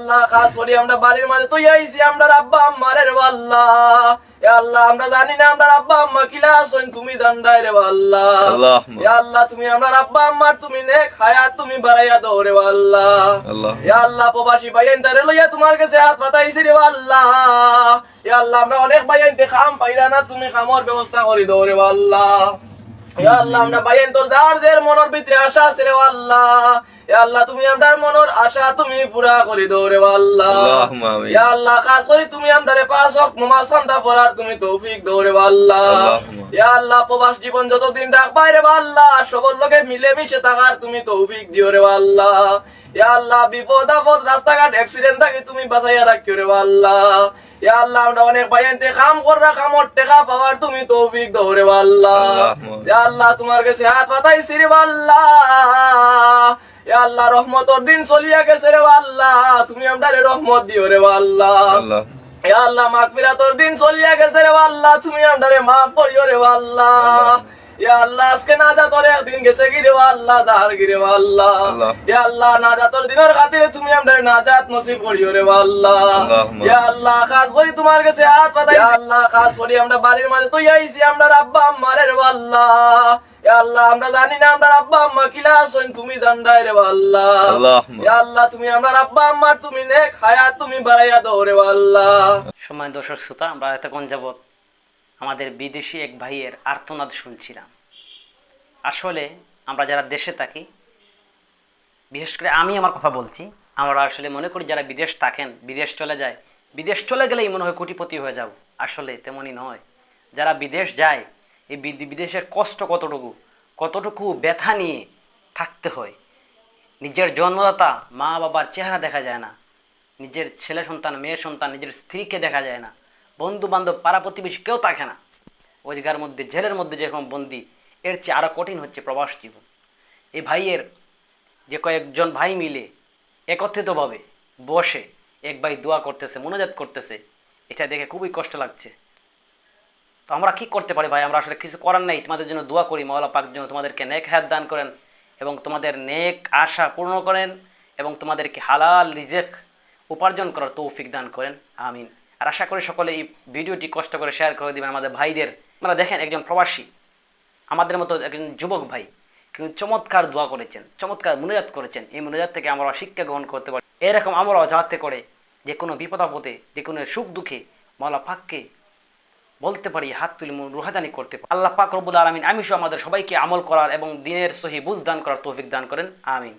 আল্লাহ খাস করি আমরা বাড়ির মাঝে। তুই আইছি আমরা আব্বা আম্মারে আল্লাহ আল্লাহ আমরা জানি না আমরা আব্বা আম্মা কিলা আসেন তুমি দান্ডায় রে আল্লাহ আল্লাহ তুমি আমরা আব্বা আম্মার তুমি নেক হায়াত তুমি বাড়াইয়া দাও রে আল্লাহ আল্লাহ প্রবাসী ভাইয়েন তারে লইয়া তোমার কাছে হাত পাতাইছি রে আল্লাহ আল্লাহ আমরা অনেক ভাইয়েন খাম পাইরা না তুমি খামর ব্যবস্থা করে দাও রে আল্লাহ আল্লাহ আমরা ভাইয়েন তোর যার মনের ভিতরে আশা আছে রে আল্লাহ আল্লাহ তুমি আমার মনের আশা তুমি পুরা করে দাও রে আল্লাহ। ইয়া আল্লাহ খাস করে তুমি আমাদের পাঁচ ওয়াক্ত নামাজ সান্তা পড়ার তুমি তৌফিক দাও রে আল্লাহ। ইয়া আল্লাহ প্রবাস জীবন যতদিন রাখবাই রে আল্লাহ সবার লোকে মিলেমিশে থাকার তুমি তৌফিক দিও রে আল্লাহ। ইয়া আল্লাহ বিপদ আপদ রাস্তাঘাট অ্যাক্সিডেন্ট থাকে তুমি বাঁচাইয়া রাখিও রে আল্লাহ। ইয়া আল্লাহ আমরা অনেক ভাইয়ানতে কাম করা কামর টেকা পাওয়ার তুমি তৌফিক দাও রে আল্লাহ। ইয়া আল্লাহ তোমার কাছে হাত পাতাইছি রে আল্লাহ। আল্লাহ রহমতর দিন চলিয়া গেছে রে আল্লাহ। তুমি আমাদের রহমত দিও রে আল্লাহ। আল্লাহ। আল্লাহ মাগফিরাতর দিন চলিয়া গেছে রে আল্লাহ। তুমি মাফ করিও রে আল্লাহ। আল্লাহ। আজকে না যা তোর একদিন গেছে কি আল্লাহ দাহার কি আল্লাহ। আল্লাহ। ইয়া আল্লাহ না যা তোর দিনের খাতিরে তুমি আমদারে নাজাত নসিব করিও রে আল্লাহ। ইয়া আল্লাহ খাস করি তোমার কাছে হাত ইয়া আল্লাহ খাস করি আমরা বাড়ির মাঝে তুই আইছি আমরা আব্বা আম্মারে রে আল্লাহ। আল্লাহ আমরা জানি না আমরা আব্বা আম্মা কিলা আসেন তুমি দান্ডায় রে আল্লাহ আল্লাহ তুমি আমার আব্বা আম্মার তুমি নেক হায়াত তুমি বাড়াইয়া দাও রে আল্লাহ সময় দর্শক শ্রোতা আমরা এতক্ষণ যাবৎ আমাদের বিদেশি এক ভাইয়ের আর্তনাদ শুনছিলাম। আসলে আমরা যারা দেশে থাকি বিশেষ করে আমি আমার কথা বলছি আমরা আসলে মনে করি যারা বিদেশ থাকেন বিদেশ চলে যায় বিদেশ চলে গেলেই মনে হয় কোটিপতি হয়ে যাব। আসলে তেমনই নয়। যারা বিদেশ যায় এই বিদ- বিদেশের কষ্ট কতটুকু? কতটুকু ব্যথা নিয়ে থাকতে হয়? নিজের জন্মদাতা মা বাবার চেহারা দেখা যায় না। নিজের ছেলে সন্তান মেয়ের সন্তান, নিজের স্ত্রীকে দেখা যায় না। বন্ধু বান্ধব পাড়া প্রতিবেশী কেউ থাকে না। ওই জায়গার মধ্যে, জেলের মধ্যে যেরকম বন্দি, এর চেয়ে আরও কঠিন হচ্ছে প্রবাস জীবন। এই ভাইয়ের যে কয়েকজন ভাই মিলে একত্রিতভাবে বসে, এক ভাই দোয়া করতেছে, মনোজাত করতেছে, এটা দেখে খুবই কষ্ট লাগছে। তো আমরা কি করতে পারি ভাই? আমরা আসলে কিছু করার নেই। তোমাদের জন্য দোয়া করি, মাওলা পাক যেন তোমাদেরকে নেক হায়াত দান করেন এবং তোমাদের নেক আশা পূর্ণ করেন এবং তোমাদেরকে হালাল রিজেক উপার্জন করার তৌফিক দান করেন। আমিন। আর আশা করি সকলে এই ভিডিওটি কষ্ট করে শেয়ার করে দিবেন আমাদের ভাইদের। আপনারা দেখেন, একজন প্রবাসী, আমাদের মতো একজন যুবক ভাই, কিন্তু চমৎকার দোয়া করেছেন, চমৎকার মনোজাত করেছেন। এই মনোজাত থেকে আমরা শিক্ষা গ্রহণ করতে পারি। এরকম আমরাও যাতে করে যে কোনো বিপদ আপদে, যে কোনো সুখ দুঃখে মাওলা পাককে বলতে পারি, হাত তুলে রুহাদানি করতে পারি। আল্লাহ পাক রবুল আলমিন, আমি সহ আমাদের সবাইকে আমল করার এবং দিনের সহি বুঝ দান করার তৌফিক দান করেন। আমিন।